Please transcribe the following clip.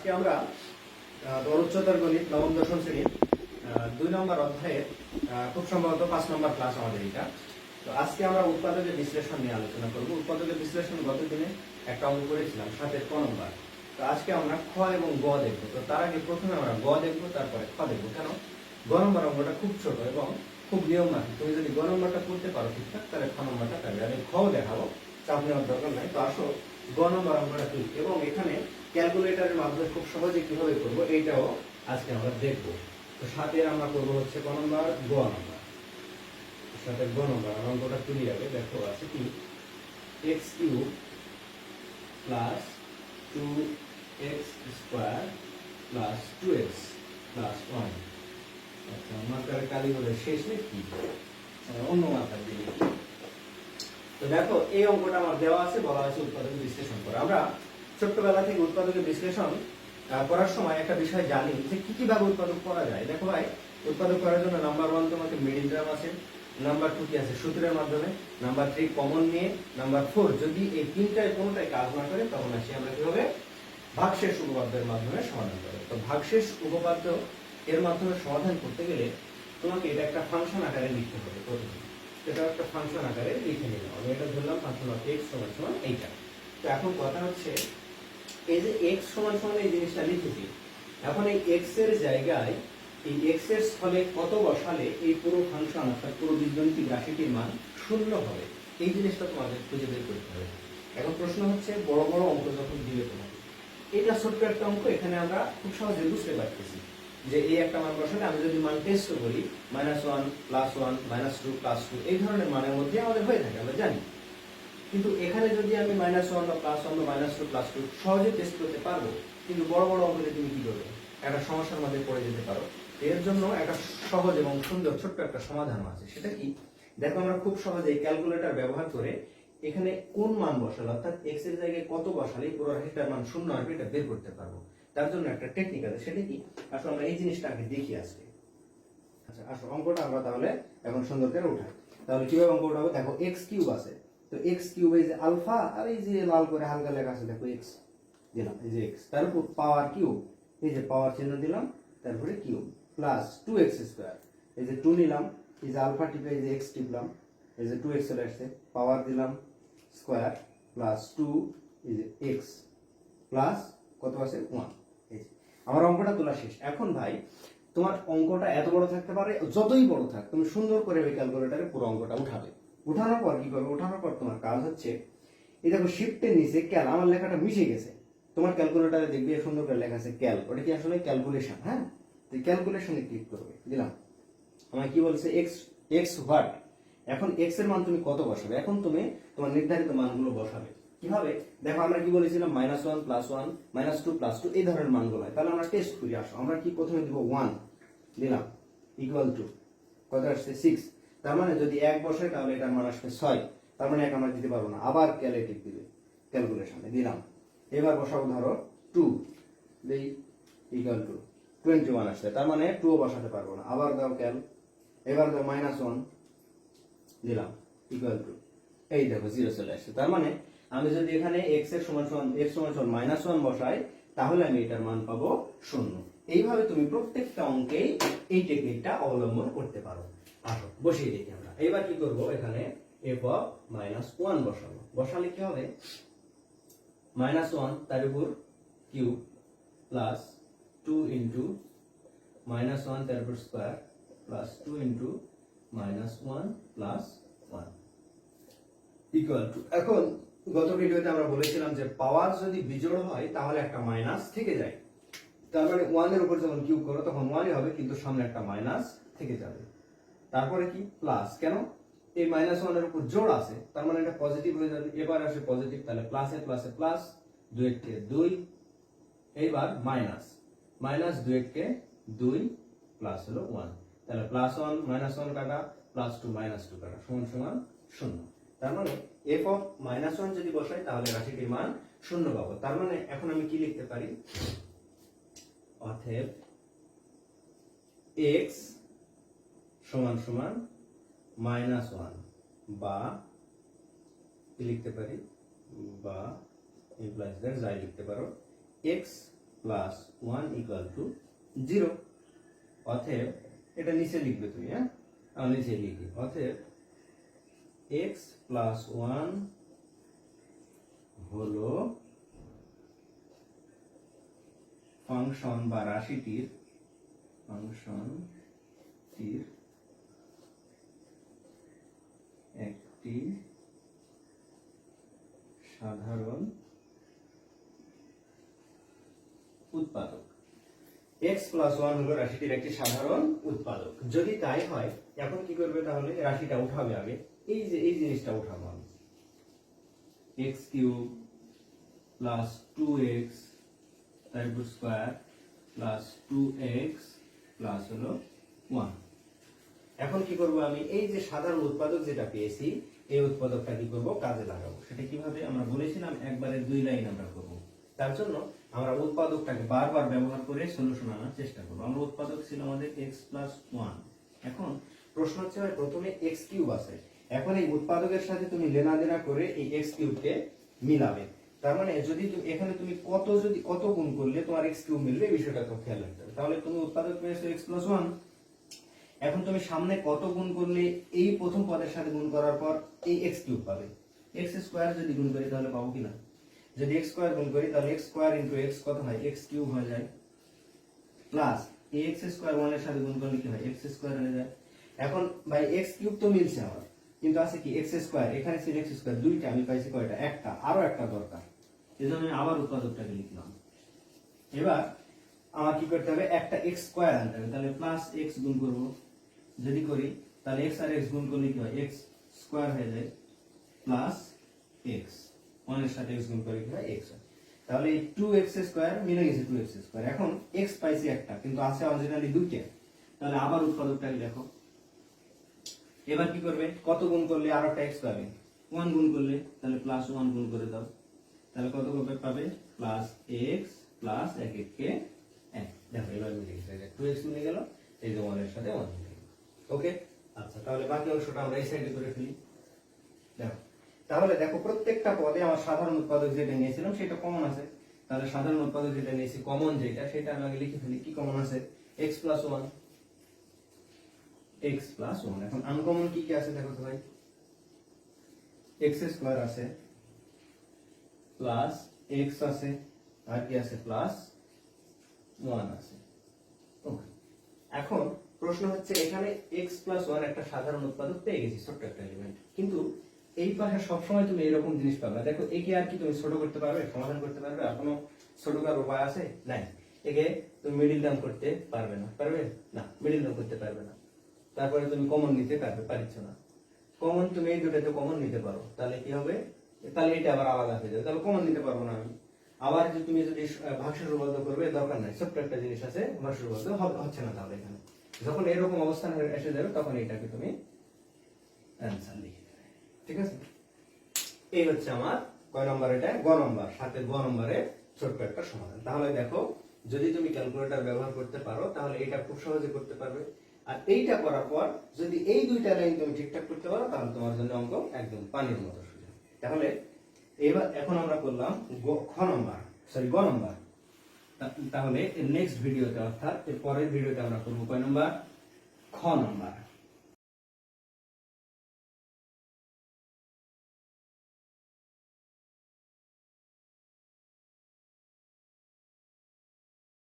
আজকে আমরা আহ, দর উচ্চতর গণিত নবম দশম শ্রেণির দুই নম্বর অধ্যায়ের আহ, খুব সম্ভবত পাঁচ নম্বর ক্লাস আমাদের এটা। তো আজকে আমরা উৎপাদকের বিশ্লেষণ নিয়ে আলোচনা করব। উৎপাদকের বিশ্লেষণ গত দিনে একটা অঙ্ক করেছিলাম সাতের ক নম্বর। তো আজকে আমরা খ এবং গ দেখব। তো তার আগে প্রথমে আমরা গ দেখব তারপরে খ দেখব। কেন? গ নম্বর অঙ্কটা খুব ছোট এবং খুব নিয়ম মাফিক তুমি যদি গ নম্বরটা করতে পারো ঠিকঠাক তাহলে খ নম্বরটা পারবে আমি খ দেখাবো চাপ নেওয়ার দরকার নাই। তো আসো গ নম্বর অঙ্কটা কি এবং এখানে ক্যালকুলেটরের মাধ্যমে খুব সহজে কীভাবে করব এইটাও আজকে আমরা দেখব। তো সাতের আমরা করব হচ্ছে ক নম্বর? গ নম্বর। সাথে গ নম্বর আমার অঙ্কটা তুলি যাবে। দেখো আছে কি? X cube plus two x square plus two x plus one আচ্ছা মার্কারের কালি বলে শেষ নেই কি? আচ্ছা, অন্য মার্কার দিলে তো দেখো এই অঙ্কটা আমার দেওয়া আছে বলা আছে উৎপাদক বিশ্লেষণ করে। আমরা ছোট্টবেলা থেকে উৎপাদকের বিশ্লেষণ করার সময় একটা বিষয় জানি যে কি কি ভাবে উৎপাদক করা যায়। দেখো ভাই, উৎপাদক করার জন্য নাম্বার ওয়ান তোমাকে মিডিল টার্ম আছে নাম্বার টু কি আছে? সূত্রের মাধ্যমে। নাম্বার থ্রি কমন নিয়ে নাম্বার ফোর যদি এই তিনটায় কোনোটাই কাজ না করে, তখন আসি আমরা কীভাবে? ভাগশেষ উপপাদ্যের মাধ্যমে সমাধান করে। তো ভাগশেষ উপপাদ্য এর মাধ্যমে সমাধান করতে গেলে তোমাকে এটা একটা ফাংশন আকারে লিখতে হবে প্রথমে। এটা একটা ফাংশন আকারে লিখে নিলাম। আমি এটা ধরলাম ফাংশন অফ এক্স সমান সমান এইটা। তো এখন কথা হচ্ছে এই যে এক্স সমান সমান এই জিনিসটা লিখেছি এখন এই এক্সের জায়গায় এই এক্সের স্থলে কত বসালে এই পুরো ফাংশন অর্থাৎ পুরো বীজগণিতিক রাশিটির মান শূন্য হবে? এই জিনিসটা তোমাদের খুঁজে বের করতে হবে। এখন প্রশ্ন হচ্ছে, বড় বড় অঙ্ক যখন দিবে তোমাকে। এটা ছোট্ট একটা অঙ্ক, এখানে আমরা খুব সহজে বুঝতে পারতেছি যে এই একটা মান বসালে আমি যদি মান টেস্ট করি minus one plus one minus two plus two এই ধরনের মানের মধ্যে আমাদের হয়ে থাকে, আমরা জানি। কিন্তু এখানে যদি আমি মাইনাস ওয়ান বা প্লাস ওয়ান বা মাইনাস টু প্লাস টু সহজে টেস্ট করতে পারব, কিন্তু বড় বড় অঙ্কতে তুমি কি করবে? একটা সমস্যার মধ্যে পড়ে যেতে পারো। এর জন্য একটা সহজ এবং সুন্দর ছোট্ট একটা সমাধান আছে। সেটা কি? দেখো আমরা খুব সহজে ক্যালকুলেটর ব্যবহার করে এখানে কোন মান বসালে, অর্থাৎ এক্সের জায়গায় কত বসালে পুরো রাশিটার মান শূন্য আসবে এটা বের করতে পারব। তার জন্য একটা টেকনিক আছে। সেটা কি? আসলে আমরা এই জিনিসটা আগে দেখি আজকে। আচ্ছা আসো, অঙ্কটা আমরা তাহলে এখন সুন্দর করে উঠাই। তাহলে কীভাবে অঙ্ক উঠাবো? দেখো এক্স কিউব আছে। তো এক্স কিউব এই যে আলফা আর এই যে লাল করে হালকা লেখা আছে, দেখো এক্স দিলাম, এই যে এক্স তার উপর পাওয়ার কিউব এই যে পাওয়ার চিহ্ন দিলাম, তারপরে cube plus two x square এই যে টু নিলাম, এই যে আলফা টিপে এই যে এক্স টিপলাম, এই যে টু এক্স চলে আসছে পাওয়ার দিলাম স্কোয়ার প্লাস টু এই যে এক্স প্লাস কত আছে? ওয়ান এই আমার অঙ্কটা তোলা শেষ। এখন ভাই, তোমার অঙ্কটা এত বড় থাকতে পারে, যতই বড় থাক, তুমি সুন্দর করে ওই ক্যালকুলেটারে পুরো অঙ্কটা উঠাবে। উঠানোর পর কি করবে? উঠানোর পর তোমার কাজ হচ্ছে, এই দেখো শিফটের নিচে ক্যাল আমার লেখাটা মিশে গেছে। তোমার ক্যালকুলেটারে দেখবে সুন্দর করে লেখা আছে ক্যাল ওটা কি আসলে ক্যালকুলেশন হ্যাঁ? তো ক্যালকুলেশনে ক্লিক করবে, দিলাম। আমার কি বলছে? এক্স এক্স হোয়াট এখন এক্সের মান তুমি কত বসাবে? এখন তুমি তোমার নির্ধারিত মানগুলো বসাবে। কীভাবে? দেখো আমরা কি বলেছিলাম? Minus one plus one minus two plus two এই ধরনের মানগুলো হয়। তাহলে আমরা টেস্ট করি, আসো। আমরা কি প্রথমে দিব ওয়ান দিলাম ইকুয়াল টু কত আসছে? সিক্স তার মানে যদি এক বসে, তাহলে এটার মান আসবে ছয়। তার মানে এক আমরা দিতে পারব না। আবার ক্যালেটিভ দিবে। ক্যালকুলেশনে দিলাম। এবার বসাবো ধরো টু দেই টু টোয়েন্টি ওয়ান আসছে। তার মানে টুও বসাতে পারব না। আবার দাও ক্যাল এবার দাও মাইনাস ওয়ান দিলাম। ইকুয়াল টু এই দেখো জিরো চলে আসছে। তার মানে আমি যদি এখানে এক্সের সমান সমান এক্স সমান সমান মাইনাস ওয়ান বসাই, তাহলে আমি এটার মান পাবো শূন্য। এইভাবে তুমি প্রত্যেকটা অঙ্কেই এই টেকনিকটা অবলম্বন করতে পারো। আসো বসিয়ে দেখি আমরা। এবার কি করব এখানে এফ অফ মাইনাস ওয়ান বসাবো। বসালে কি হবে? মাইনাস ওয়ান তার উপর cube plus two into minus one তার উপর square plus two into minus one plus one equal to এখন গত ভিডিওতে আমরা বলেছিলাম যে পাওয়ার যদি বিজোড় হয়, তাহলে একটা মাইনাস থেকে যায়। তার মানে ওয়ানের উপর যখন কিউব করো, তখন ওয়ানই হবে, কিন্তু সামনে একটা মাইনাস থেকে যাবে। তারপরে কি? প্লাস কেন? এই মাইনাস ওয়ানের উপর জোড় আছে, তার মানে এটা পজিটিভ হয়ে যাবে। এবার আসে পজিটিভ তাহলে প্লাসে প্লাসে প্লাস দুই এককে দুই, এইবার মাইনাস মাইনাস দুই এককে দুই প্লাস হলো ওয়ান তাহলে প্লাস ওয়ান মাইনাস ওয়ান কাটা প্লাস টু মাইনাস টু কাটা, সমান সমান শূন্য। তার মানে এফ অফ মাইনাস ওয়ান যদি বসাই, তাহলে রাশিটির মান শূন্য পাবো। তার মানে এখন আমি কি লিখতে পারি? অতএব এক্স সমান সমান মাইনাস ওয়ান বা লিখতে পারি? বা ইমপ্লাইজ দ্যাট যাই লিখতে পারো। X plus one equal to zero অতএব এটা নিচে লিখবে তুমি হ্যাঁ? আমি নিচে লিখি। অতএব এক্স প্লাস ওয়ান হলো ফাংশন বা রাশিটির ফাংশনটির একটি সাধারণ উৎপাদক। x প্লাস ওয়ান হলো রাশিটির একটি সাধারণ উৎপাদক। যদি তাই হয়, এখন কি করবে তাহলে? রাশিটা উঠাবে আগে। এই যে, এই জিনিসটা উঠাবো আমি। X cube plus two x তার উপর square plus two x plus হলো ওয়ান এখন কি করব আমি? এই যে সাধারণ উৎপাদক যেটা পেয়েছি, এই উৎপাদকটা কি করব? কাজে লাগাবো। সেটা কীভাবে? আমরা বলেছিলাম একবারে দুই লাইন আমরা করব। তার জন্য আমরা উৎপাদকটাকে বারবার ব্যবহার করে সলিউশন আনার চেষ্টা করব। আমরা উৎপাদক ছিল আমাদের x প্লাস ওয়ান এখন প্রশ্ন হচ্ছে প্রথমে x কিউব আছে। এখন এই উৎপাদকের সাথে তুমি লেনা দেনা করে এই x কিউবকে মিলাবে। তার মানে যদি এখানে তুমি কত যদি কত গুণ করলে তোমার x কিউব মিলবে, এই বিষয়টা তো খেয়াল রাখতে হবে। তাহলে তুমি উৎপাদক পেয়েছ x প্লাস ওয়ান এখন তুমি সামনে কত গুণ করলে এই প্রথম পদের সাথে গুণ করার পর এই এক্স কিউব পাবে। x স্কোয়ার যদি গুণ করি তাহলে পাবো কিনা? যদি x স্কয়ার গুণ করি তাহলে x স্কয়ার ইনটু x কত হয়? এক্স কিউব হয়ে যায়। প্লাস x স্কয়ার 1 এর সাথে গুণ করলে কি হয়? x স্কয়ার হয়ে যায়। এখন ভাই এক্স কিউব তো মিলছে আমার। কিন্তু আছে কি? x স্কোয়ার এখানে ছিল x স্কোয়ার দুইটা, আমি পাইছি কয়টা? একটা। আরও একটা দরকার। এজন্য আমি আবার উৎপাদকটাকে লিখলাম। এবার আমার কি করতে হবে? একটা এক্স স্কোয়ার আনতে হবে। তাহলে প্লাস এক্স গুণ করব। যদি করি, তাহলে x আর x গুণ করলে কি হয়? x স্কয়ার হয়ে যায় প্লাস 1 এর সাথে x গুণ করে কি হয়? x হয়। তাহলে এই 2x স্কয়ার মিলে গেছে 2x স্কয়ার এখন x পাইছি একটা, কিন্তু আছে অরিজিনালি দুইটা। তাহলে আবার উৎপাদকটাকে দেখো? এবার কি করবে? কত গুণ করলে আর একটা x পাবে? 1 গুণ করলে, তাহলে প্লাস 1 গুণ করে দাও। তাহলে কত কবে পাবে প্লাস x প্লাস 1 1 কে 1 দেখো, এবার মিলে গেছে। 2x মিলে গেল, এই যে 1 এর সাথে 1 মিলে গেল। ওকে আচ্ছা তাহলে বাকি অংশটা আমরা এই সাইডে করে ফেলি। দেখো, তাহলে দেখো, প্রত্যেকটা পদে আমার সাধারণ উৎপাদক যেটা নিয়েছিলাম, সেটা কমন আছে। তাহলে সাধারণ উৎপাদক যেটা নিয়েছি কমন যেটা, সেটা আমি আগে লিখে ফেলি, কি কমন আছে? x plus one x plus one এখন আনকমন কি কি আছে দেখো তো ভাই? এক্স স্কোয়ার আছে প্লাস এক্স আছে, আর কি আছে? প্লাস ওয়ান আছে। Okay. এখন প্রশ্ন হচ্ছে এখানে এক্স প্লাস ওয়ান একটা সাধারণ উৎপাদক পেয়ে গেছি, ছোট্ট একটা এলিমেন্ট কিন্তু এই পাশে সবসময় তুমি এরকম জিনিস পাবে। দেখো, একে আর কি তুমি ছোট করতে পারবে, সমাধান করতে পারবে, আর কোনো ছোট করার উপায় আছে? নাই। একে তুমি মিডিল টার্ম করতে পারবে না। পারবে? না মিডিল টার্ম করতে পারবে না। তারপরে তুমি কমন নিতে পারবে, পারিচ্ছ না। কমন তুমি এই দুটাতে কমন নিতে পারো। তাহলে কি হবে? তাহলে এটা আবার আলাদা হয়ে যাবে। তাহলে কমন নিতে পারব না আমি। আবার যদি তুমি যদি ভাষ্য রূপান্ত করবে, দরকার নাই। ছোট্ট একটা জিনিস আছে ভাষা রূপান্ত হ- হচ্ছে না তাহলে এখানে। যখন এরকম অবস্থান এসে যাবে, তখন এটাকে তুমি অ্যান্সার লিখে দেবে। ঠিক আছে? এই হচ্ছে আমার কয় নম্বর এটা? গ নম্বর, সাতের গ নম্বরে ছোট্ট একটা সমাধান। তাহলে দেখো, যদি তুমি ক্যালকুলেটর ব্যবহার করতে পারো, তাহলে এটা খুব সহজে করতে পারবে। আর এইটা করার পর, যদি এই দুইটা লাইন তুমি ঠিকঠাক করতে পারো, তাহলে তোমার জন্য অঙ্ক একদম পানির মতো সোজা তাহলে, এবার এখন আমরা করলাম খ নম্বর সরি গ নম্বর। তাহলে নেক্সট ভিডিওতে অর্থাৎ এর পরের ভিডিওতে আমরা করব কয় নম্বর খ নম্বর